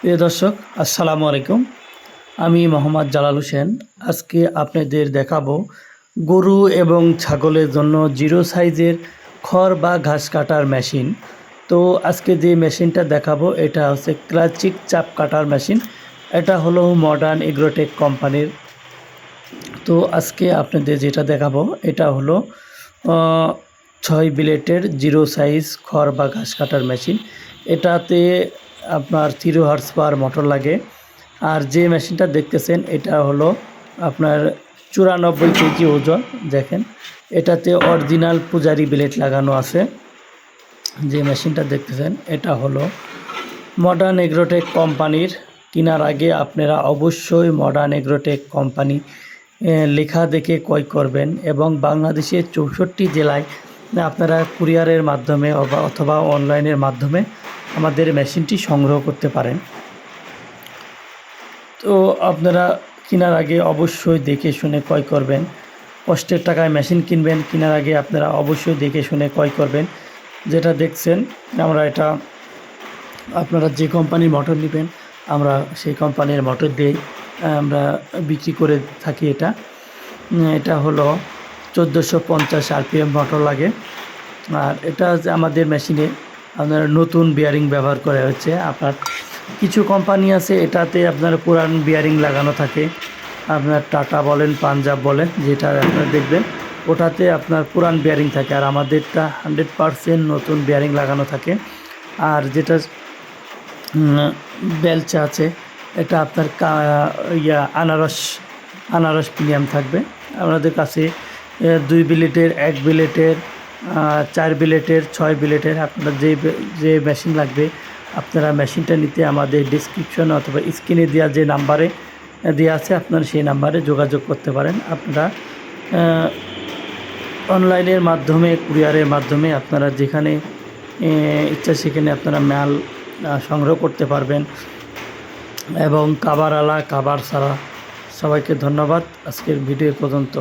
প্রিয় দর্শক, আসসালামু আলাইকুম। আমি মোহাম্মদ জালাল হোসেন। আজকে আপনাদের দেখাবো গরু এবং ছাগলের জন্য জিরো সাইজের খড় বা ঘাস কাটার মেশিন। তো আজকে যে মেশিনটা দেখাবো, এটা হচ্ছে ক্লাচিক চাপ কাটার মেশিন। এটা হলো মডার্ন এগ্রোটেক কোম্পানির। তো আজকে আপনাদের যেটা দেখাবো, এটা হলো ছয় বিলেটের জিরো সাইজ খড় বা ঘাস কাটার মেশিন। এটাতে আপনার থ্রি হর্স পাওয়ার মোটর লাগে। আর যে মেশিনটা দেখতেছেন, এটা হলো আপনার চুরানব্বই কেজি ওজন, দেখেন। এটাতে অরিজিনাল পূজারি ব্লেড লাগানো আছে। যে মেশিনটা দেখতেছেন, এটা হলো মডার্ন এগ্রোটেক কোম্পানির। কেনার আগে আপনারা অবশ্যই মডার্ন এগ্রোটেক কোম্পানি লেখা দেখে ক্রয় করবেন এবং বাংলাদেশের চৌষট্টি জেলায় আপনারা কুরিয়ারের মাধ্যমে অথবা অনলাইনের মাধ্যমে আমাদের মেশিনটি সংগ্রহ করতে পারেন। তো আপনারা কেনার আগে অবশ্যই দেখে শুনে ক্রয় করবেন। কষ্টের টাকায় মেশিন কিনবেন, কেনার আগে আপনারা অবশ্যই দেখে শুনে ক্রয় করবেন। যেটা দেখছেন, আমরা এটা আপনারা যে কোম্পানির মোটর নেবেন, আমরা সেই কোম্পানির মোটর দিয়েই আমরা বিক্রি করে থাকি এটা। এটা হলো চোদ্দোশো পঞ্চাশ আরপিএম মোটর লাগে। আর এটা আমাদের মেশিনে আপনার নতুন বিয়ারিং ব্যবহার করা হচ্ছে। আপনার কিছু কোম্পানি আছে, এটাতে আপনার পুরান বিয়ারিং লাগানো থাকে। আপনার টাটা বলেন, পাঞ্জাব বলেন, যেটা আপনারা দেখবেন, ওটাতে আপনার পুরান বিয়ারিং থাকে। আর আমাদেরটা হান্ড্রেড পারসেন্ট নতুন বিয়ারিং লাগানো থাকে। আর যেটা বেলচা আছে, এটা আপনার ইয়া, আনারস আনারস প্রিমিয়াম থাকবে। আমাদের কাছে দুই বিলেটের এক বিলেটের চার বিলেটের ছয় বিলেটের আপনার যে যে মেশিন লাগবে, আপনারা মেশিনটা নিতে আমাদের ডিসক্রিপশন অথবা স্ক্রিনে দেওয়া যে নাম্বারে দেওয়া আছে, আপনারা সেই নাম্বারে যোগাযোগ করতে পারেন। আপনারা অনলাইনের মাধ্যমে কুরিয়ারের মাধ্যমে আপনারা যেখানে ইচ্ছা সেখানে আপনারা মাল সংগ্রহ করতে পারবেন। এবং কাবার আলা কাবার সারা সবাইকে ধন্যবাদ। আজকের ভিডিও পর্যন্ত।